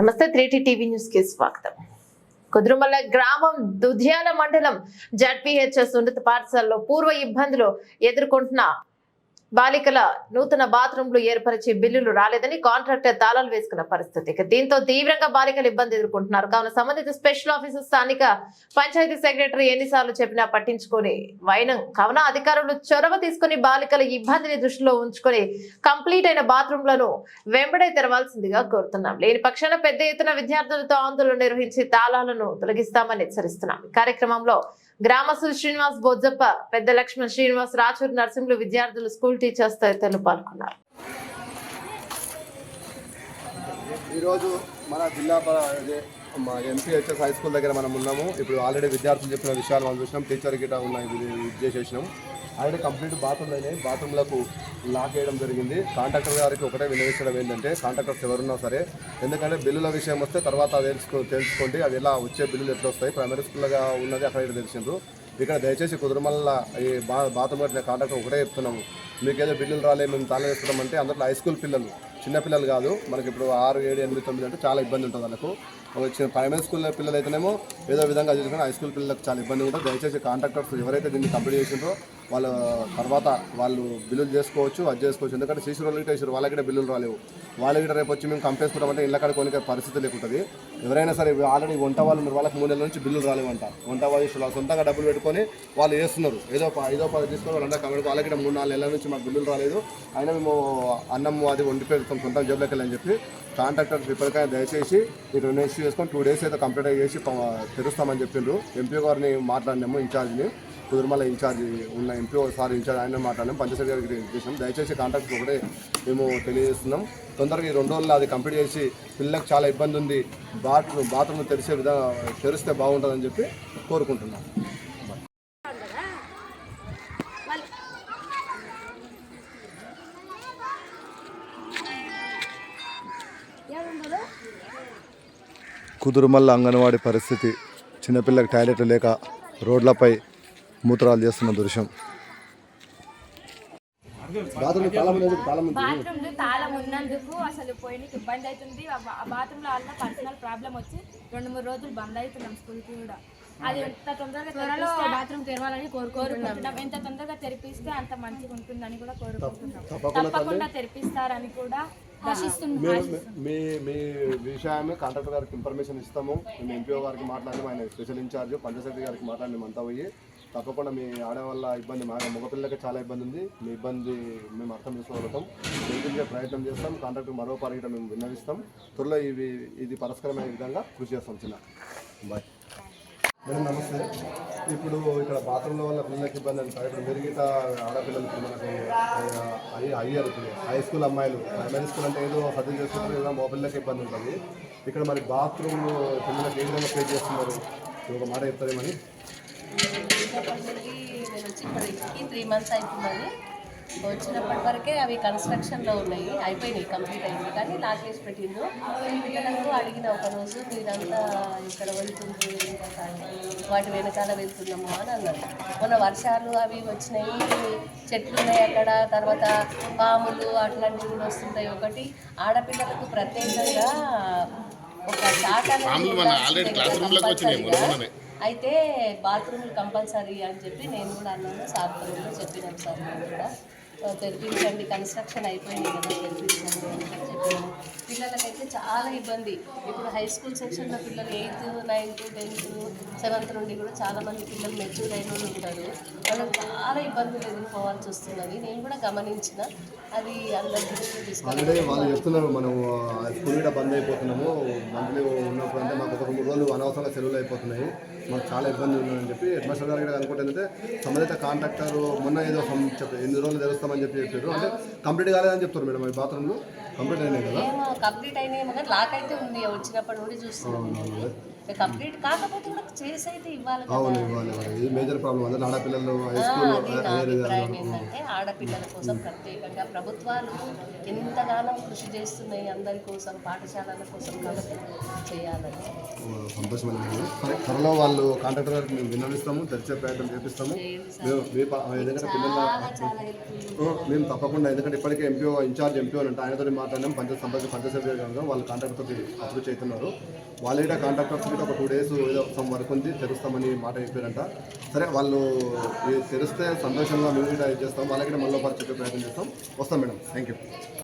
నమస్తే త్రీటీ టీవీ న్యూస్కి స్వాగతం. కుదురుమల్ల గ్రామం దుధ్యాల మండలం జడ్పీహెచ్ఎస్ ఉన్నత పాఠశాలలో పూర్వ ఇబ్బందులు ఎదుర్కొంటున్న బాలికల నూతన బాత్రూంలు ఏర్పరిచి బిల్లులు రాలేదని కాంట్రాక్టర్ తాళాలు వేసుకున్న పరిస్థితి. దీంతో తీవ్రంగా బాలికలు ఇబ్బంది ఎదుర్కొంటున్నారు. కావున సంబంధిత స్పెషల్ ఆఫీసర్ స్థానిక పంచాయతీ సెక్రటరీ ఎన్నిసార్లు చెప్పినా పట్టించుకొని వైనం. కావున అధికారులు చొరవ తీసుకుని బాలికల ఇబ్బందిని దృష్టిలో ఉంచుకొని కంప్లీట్ అయిన బాత్రూంలను వెంబడే తెరవాల్సిందిగా కోరుతున్నాం. లేని పక్షాన పెద్ద ఎత్తున విద్యార్థులతో ఆందోళన నిర్వహించి తాళాలను తొలగిస్తామని హెచ్చరిస్తున్నాం. కార్యక్రమంలో గ్రామస్తులు శ్రీనివాస్ బొజ్జప్ప పెద్ద లక్ష్మణ్ శ్రీనివాస్ రాచూరు నర్సింహులు విద్యార్థులు స్కూల్ టీచర్స్ తదితరులు పాల్గొన్నారు. ఈరోజు మన జిల్లా అదే మా ఎంపీహెచ్ఎస్ హై స్కూల్ దగ్గర మనం ఉన్నాము. ఇప్పుడు ఆల్రెడీ విద్యార్థులు చెప్పిన విషయాలు మనం చూసినాం. టీచర్ గిట్ట ఉన్నాయి ఇది చేసినాం చేసేసినాం. ఆల్రెడీ కంప్లీట్ బాత్రూమ్లు అయినాయి. బాత్రూమ్లకు లాక్ వేయడం జరిగింది. కాంట్రాక్టర్ గారికి ఒకటే వినియోగించడం ఏంటంటే కాంట్రాక్టర్స్ ఎవరున్నా సరే ఎందుకంటే బిల్లుల విషయం వస్తే తర్వాత తెలుసుకో తెలుసుకోండి. అది ఎలా వచ్చే బిల్లులు ఎట్లా వస్తాయి ప్రైమరీ స్కూల్గా ఉన్నది అక్కడ ఇక్కడ తెలిసిండ్రు. ఇక్కడ దయచేసి కుదురుమల్ల ఈ బా బాత్రూమ్ కట్టిన కాంట్రాక్టర్ ఒకటే చెప్తున్నాము మీకు ఏదో బిల్లులు రాలే మేము తాళం వేస్తున్నామంటే అందులో హై స్కూల్ పిల్లలు చిన్నపిల్లలు కాదు. మనకి ఇప్పుడు ఆరు ఏడు ఎనిమిది తొమ్మిది అంటే చాలా ఇబ్బంది ఉంటుంది వాళ్ళకు. వచ్చిన ప్రైమరీ స్కూల్ పిల్లలు అయితేనేమో ఏదో విధంగా చూసుకుని హై స్కూల్ పిల్లలకు చాలా ఇబ్బంది ఉంటుంది. దయచేసి కాంట్రాక్టర్స్ ఎవరైతే దీన్ని కంప్లీట్ చేసిండ్రో వాళ్ళ తర్వాత వాళ్ళు బిల్లులు చేసుకోవచ్చు అది చేసుకోవచ్చు. ఎందుకంటే సీసీ రోడ్లు గిట్ట వేసారు వాళ్ళకి బిల్లులు రాలేవు. వాళ్ళకి రేపు వచ్చి మేము కంపేసుకుంటామంటే ఇళ్ళ కాడ కొనికే పరిస్థితి లేకుంటుంది. ఎవరైనా సరే ఆల్రెడీ వంట వాళ్ళు ఉన్నారు వాళ్ళకి మూడు నెలల నుంచి బిల్లులు రాలేవంట. వంట వాళ్ళు సొంతంగా డబ్బులు పెట్టుకొని వాళ్ళు వేస్తున్నారు ఏదో ప- ఐదో పది తీసుకొని వాళ్ళంతా కమిటీ వాళ్ళకి మూడు నాలుగు నెలల నుంచి మాకు బిల్లులు రాలేదు. అయినా మేము అన్నం అది వండి పెడతాం సొంతం జబ్బులకి వెళ్ళని చెప్పి కాంట్రాక్టర్స్ ఇప్పటికైనా దయచేసి ఇక్కడ రిజిస్టర్ చేసుకొని టూ డేస్ అయితే కంప్లీట్ చేసి తెరుస్తామని చెప్పిండ్రు. ఎంపీ గారిని మాట్లాడినాము ఇన్ఛార్జ్ని. కుదురుమల ఇన్ఛార్జ్ ఉన్న ఎంపీ సార్ ఇన్ఛార్జ్ ఆయన మాట్లాడినాం పంచాయతీ గారికి చేసినాం దయచేసి కాంట్రాక్ట్ ఒకటే మేము తెలియజేస్తున్నాం. తొందరగా ఈ రెండు రోజుల్లో అది కంప్లీట్ చేసి పిల్లలకు చాలా ఇబ్బంది ఉంది బాత్రూమ్ బాత్రూమ్ తెరిచే విధంగా తెరిస్తే బాగుంటుందని చెప్పి కోరుకుంటున్నాం. కుదురుమల్ల అంగన్వాడీ పరిస్థితి చిన్నపిల్లకి టాయిలెట్ లేక రోడ్లపై మూత్రాలు చేస్తున్న దృశ్యం. బాత్రూమ్ తాళం బాత్రూమ్ తాళం ఉన్నందుకు అసలు పోయినకి ఇబ్బంది అవుతుంది. బాత్రూమ్లో వల్ల పర్సనల్ ప్రాబ్లం వచ్చి రెండు మూడు రోజులు బంద్ అవుతున్నాం స్కూల్కి కూడా. అది ఎంత తొందరగా త్వరలో బాత్రూమ్ తెరవాలని కోరుకుంటున్నాం. ఎంత తొందరగా తెరిపిస్తే అంత మంచిగా ఉంటుందని కూడా కోరుకుంటున్నాం. తప్పకుండా తెరిపిస్తారని కూడా మీ మీ విషయమే కాంట్రాక్టర్ గారికి ఇన్ఫర్మేషన్ ఇస్తాము. మేము ఎంపీఓ గారికి మాట్లాడి ఆయన స్పెషల్ ఇన్ఛార్జ్ పంచాయతీ గారికి మాట్లాడి మేము అంతా పోయి తప్పకుండా మీ ఆడవాళ్ళ ఇబ్బంది మా మగపిల్లలకి చాలా ఇబ్బంది ఉంది. మీ ఇబ్బంది మేము అర్థం చేసుకోగలుగుతాం. తెలిపించే ప్రయత్నం చేస్తాం. కాంట్రాక్టర్ మరో పరిగణ మేము విన్నవిస్తాం. త్వరలో ఇవి ఇది పరస్కరమైన విధంగా కృషి చేస్తాం చిన్న. బాయ్ మేడం నమస్తే. ఇప్పుడు ఇక్కడ బాత్రూంల వల్ల పిల్లలకి ఇబ్బంది అంటారు ఇప్పుడు మెరుగిట ఆడపిల్లలు మనకు హై ఇప్పుడు హై స్కూల్ అమ్మాయిలు. ప్రైమరీ స్కూల్ అంటే ఏదో సర్ది చేస్తున్నారు ఏదో మా పిల్లలకి ఇబ్బంది ఉంటుంది. ఇక్కడ మరి బాత్రూమ్ పిల్లలకి ఏ విధంగా పే చేస్తున్నారు? ఒక మాట చెప్తారేమని? వచ్చినప్పటి నుండి నేను వచ్చి ఇప్పటికి త్రీ మంత్స్ అవుతున్నది వచ్చినప్పటి వరకే అవి కన్స్ట్రక్షన్లో ఉన్నాయి అయిపోయినాయి కంప్లీట్ అయింది కానీ లాక్ వేసి పెట్టిండ్రు. పిల్లలకు అడిగిన ఒక రోజు మీరంతా ఇక్కడ కాదు. వాటి వెనకాల వెళ్తున్నాము అని అన్నారు. మొన్న వర్షాలు అవి వచ్చినాయి చెట్లు ఉన్నాయి అక్కడ. తర్వాత పాములు అట్లాంటివి కూడా వస్తుంటాయి ఒకటి. ఆడపిల్లలకు ప్రత్యేకంగా ఒక శాఖ అయితే బాత్రూమ్లు కంపల్సరీ అని చెప్పి నేను కూడా అన్నాను సార్ కూడా చెప్పినాం సార్ మేము కూడా. తెరిపించండి. కన్స్ట్రక్షన్ అయిపోయింది కదా తెరిపించండి అని చెప్పినాము పిల్లలకైతే చాలా ఇబ్బంది. ఇప్పుడు హై స్కూల్ సెక్షన్లో పిల్లలు ఎయిత్ నైన్త్ టెన్త్ సెవెంత్ నుండి కూడా చాలా మంది పిల్లలు మెచ్యూర్ అయిన వాళ్ళు ఉంటారు. వాళ్ళకి చాలా ఇబ్బందులు ఎదుర్కోవాల్సి వస్తున్నది నేను కూడా గమనించిన. అది అందరి దృష్టికి తీసుకెళ్ళి ఆల్రెడీ వాళ్ళు చెప్తున్నారు మనం ఆ, స్కూల్ కూడా బంద్ అయిపోతున్నాము. మంత్లీ ఉన్నప్పుడు అంటే మాకు ఒక మూడు రోజులు అనవసరంగా సెలవులు అయిపోతున్నాయి. మాకు చాలా ఇబ్బంది ఉందని చెప్పి హెడ్ మాస్టర్ గారు కూడా అనుకుంటే సంబంధిత కాంట్రాక్టర్ మొన్న ఏదో చెప్పి ఎన్ని రోజులు తెరుస్తామని చెప్పి చెప్పారు. అంటే కంప్లీట్ కాలేదని చెప్తారు మేడం ఈ బాత్రూమ్లు. కంప్లీట్ అయినాయి కదా? కంప్లీట్ అయినాయేమో కానీ లాక్ అయితే ఉంది వచ్చినప్పటి నుండి చూస్తున్నాం. కంప్లీట్ కాకపోతే కూడా చేసి అయితే ఇవ్వాలి అవును ఇవ్వాలి మరి. ఇది మేజర్ ప్రాబ్లం అందరూ ఆడపిల్లలు అభిప్రాయం ఏంటంటే ఆడపిల్లల కోసం ప్రత్యేకంగా ప్రభుత్వాలు ఎంతగానో కృషి చేస్తున్నాయి అందరి కోసం పాఠశాలల కోసం కాబట్టి చేయాలని. త్వరలో వాళ్ళు కాంట్రాక్టర్ గారికి మేము విన్నవిస్తాము తెరిచే ప్రయత్నం చేపిస్తాము. మేము ఎందుకంటే పిల్లల తప్పకుండా ఎందుకంటే ఇప్పటికే ఎంపీఓ ఇన్ఛార్జ్ ఎంపీఓ అంటే ఆయనతో మాట్లాడినాం. పంచాయత్ సంబంధించి పంచాయతీ వాళ్ళు కాంట్రాక్టర్ తోటి అప్రోచ్ అవుతున్నారు వాళ్ళు కాంట్రాక్టర్స్ కూడా ఒక టూ డేస్ ఏదో సమ్ వర్క్ ఉంది తెరుస్తామని మాట చెప్పారంట. సరే వాళ్ళు తెరిస్తే సంతోషంగా మేము కూడా ఇది చేస్తాం వాళ్ళకి మళ్ళీ ఒకసారి చెప్పే ప్రయత్నం చేస్తాం. వస్తాం మేడం. Thank you